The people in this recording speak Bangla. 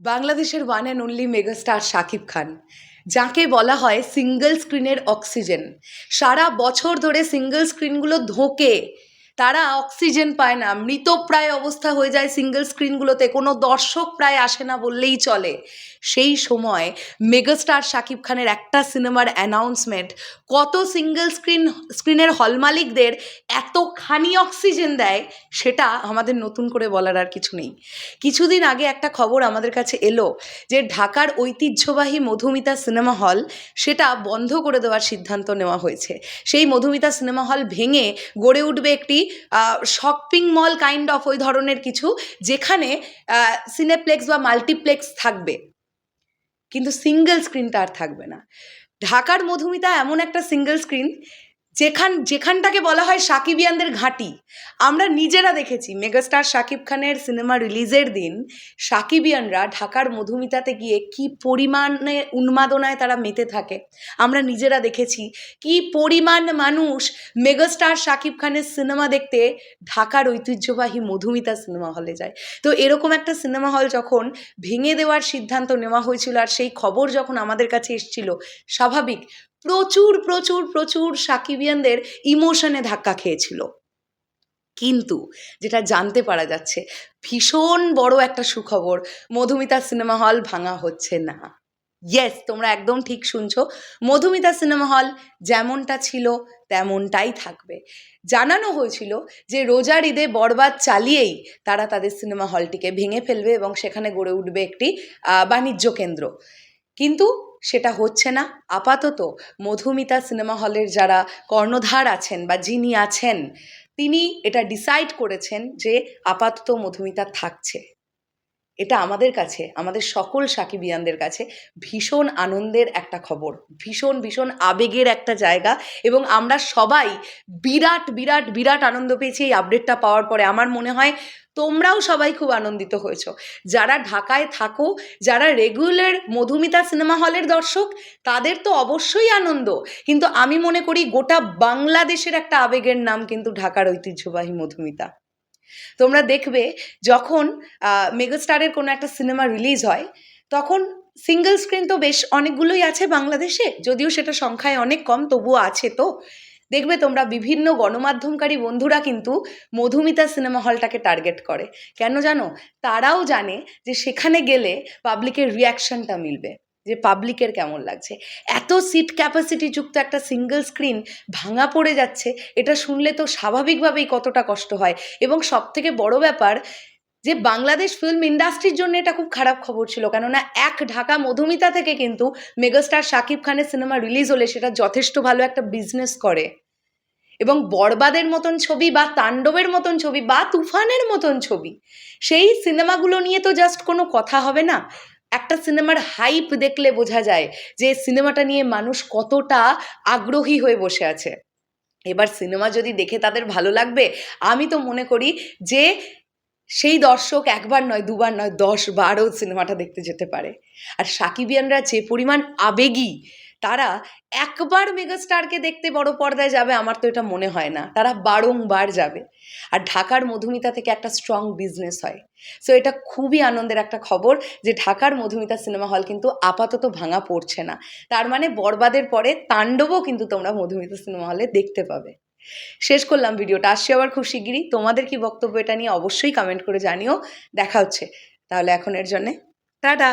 বাংলাদেশের one and only megastar Shakib Khan, যাকে বলা হয় সিঙ্গল স্ক্রিনের অক্সিজেন সারা বছর ধরে সিঙ্গেল স্ক্রিনগুলো ধোঁকে তারা অক্সিজেন পায় না। মৃতপ্রায় অবস্থা হয়ে যায় সিঙ্গেল স্ক্রিনগুলোতে কোনো দর্শক প্রায় আসে না বললেই চলে। সেই সময় মেগাস্টার শাকিব খানের একটা সিনেমার অ্যানাউন্সমেন্ট কত সিঙ্গেল স্ক্রিন স্ক্রিনের হল মালিকদের এতখানি অক্সিজেন দেয় সেটা আমাদের নতুন করে বলার আর কিছু নেই। কিছুদিন আগে একটা খবর আমাদের কাছে এলো যে ঢাকার ঐতিহ্যবাহী মধুমিতা সিনেমা হল সেটা বন্ধ করে দেওয়ার সিদ্ধান্ত নেওয়া হয়েছে। সেই মধুমিতা সিনেমা হল ভেঙে গড়ে উঠবে একটি শপিং মল কাইন্ড অফ ওই ধরনের কিছু যেখানে সিনেপ্লেক্স বা মাল্টিপ্লেক্স থাকবে। কিন্তু সিঙ্গেল স্ক্রিনটা আর থাকবে না। ঢাকার মধুমিতা এমন একটা সিঙ্গেল স্ক্রিন যেখান, যেখানটাকে বলা হয় সাকিবিয়ানদের ঘাঁটি। আমরা নিজেরা দেখেছি মেগাস্টার শাকিব খানের সিনেমা রিলিজের দিন সাকিবিয়ানরা ঢাকার মধুমিতাতে গিয়ে কি পরিমাণে উন্মাদনায় তারা মেতে থাকে। আমরা নিজেরা দেখেছি কি পরিমাণ মানুষ মেগাস্টার শাকিব খানের সিনেমা দেখতে ঢাকার ঐতিহ্যবাহী মধুমিতা সিনেমা হলে যায়। তো এরকম একটা সিনেমা হল যখন ভেঙে দেওয়ার সিদ্ধান্ত নেওয়া হয়েছিল আর সেই খবর যখন আমাদের কাছে এসেছিল, স্বাভাবিক প্রচুর প্রচুর প্রচুর সাকিবিয়ানদের ইমোশনে ধাক্কা খেয়েছিল। কিন্তু যেটা জানতে পারা যাচ্ছে, ভীষণ বড় একটা সুখবর, মধুমিতা সিনেমা হল ভাঙা হচ্ছে না। ইয়েস তোমরা একদম ঠিক শুনছো। মধুমিতা সিনেমা হল যেমনটা ছিল, তেমনটাই থাকবে। জানানো হয়েছিল যে রোজার ঈদে বরবাদ চালিয়েই তারা তাদের সিনেমা হলটিকে ভেঙে ফেলবে এবং সেখানে গড়ে উঠবে একটি বাণিজ্য কেন্দ্র। কিন্তু সেটা হচ্ছে না। আপাতত মধুমিতা সিনেমা হলের যারা কর্ণধার আছেন বা যিনি আছেন, তিনি এটা ডিসাইড করেছেন যে আপাতত মধুমিতা থাকছে। এটা আমাদের কাছে, আমাদের সকল সাকিবিয়ানদের কাছে ভীষণ আনন্দের একটা খবর, ভীষণ ভীষণ আবেগের একটা জায়গা এবং আমরা সবাই বিরাট বিরাট বিরাট আনন্দ পেয়েছি এই আপডেটটা পাওয়ার পরে। আমার মনে হয় তোমরাও সবাই খুব আনন্দিত হয়েছো। যারা ঢাকায় থাকো, যারা রেগুলার মধুমিতা সিনেমা হলের দর্শক, তাদের তো অবশ্যই আনন্দ। কিন্তু আমি মনে করি গোটা বাংলাদেশের একটা আবেগের নাম কিন্তু ঢাকার ঐতিহ্যবাহী মধুমিতা। তোমরা দেখবে যখন মেগাস্টারের কোনো একটা সিনেমা রিলিজ হয়, তখন সিঙ্গেল স্ক্রিন তো বেশ অনেকগুলোই আছে বাংলাদেশে, যদিও সেটা সংখ্যায় অনেক কম, তবুও আছে তো। দেখবে তোমরা বিভিন্ন গণমাধ্যমকারী বন্ধুরা কিন্তু মধুমিতা সিনেমা হলটাকে টার্গেট করে। কেন জানো? তারাও জানে যে সেখানে গেলে পাবলিকের রিয়াকশনটা মিলবে। যে পাবলিকের কেমন লাগছে। এত সিট ক্যাপাসিটি যুক্ত একটা সিঙ্গেল স্ক্রিন ভাঙা পড়ে যাচ্ছে, এটা শুনলে তো স্বাভাবিকভাবেই কতটা কষ্ট হয়। এবং সব থেকে বড় ব্যাপার যে বাংলাদেশ ফিল্ম ইন্ডাস্ট্রির জন্য এটা খুব খারাপ খবর ছিল, কেননা এক ঢাকা মধুমিতা থেকে কিন্তু মেগাস্টার শাকিব খানের সিনেমা রিলিজ হলে সেটা যথেষ্ট ভালো একটা বিজনেস করে। এবং বরবাদের মতন ছবি বা তাণ্ডবের মতন ছবি বা তুফানের মতন ছবি, সেই সিনেমাগুলো নিয়ে তো জাস্ট কোনো কথা হবে না। একটা সিনেমার হাইপ দেখলে বোঝা যায় যে সিনেমাটা নিয়ে মানুষ কতটা আগ্রহী হয়ে বসে আছে। এবার সিনেমা যদি দেখে তাদের ভালো লাগবে, আমি তো মনে করি যে সেই দর্শক একবার নয়, দুবার নয়, দশ বারও সিনেমাটা দেখতে যেতে পারে। আর সাকিবিয়ানরা যে পরিমাণ আবেগী তারা একবার মেগাস্টারকে দেখতে বড় পর্দায় যাবে, আমার তো এটা মনে হয় না। তারা বারংবার যাবে। আর ঢাকার মধুমিতা থেকে একটা স্ট্রং বিজনেস হয়। সো এটা খুবই আনন্দের একটা খবর যে ঢাকার মধুমিতা সিনেমা হল কিন্তু আপাতত ভাঙা পড়ছে না। তার মানে বরবাদের পরে তাণ্ডবও কিন্তু তোমরা মধুমিতা সিনেমা হলে দেখতে পাবে। শেষ করলাম ভিডিওটা। আসছে আবার খুব শিগগিরই। তোমাদের কি বক্তব্য এটা নিয়ে অবশ্যই কমেন্ট করে জানিও। দেখা হচ্ছে। তাহলে এখন এর জন্যে। টাটা!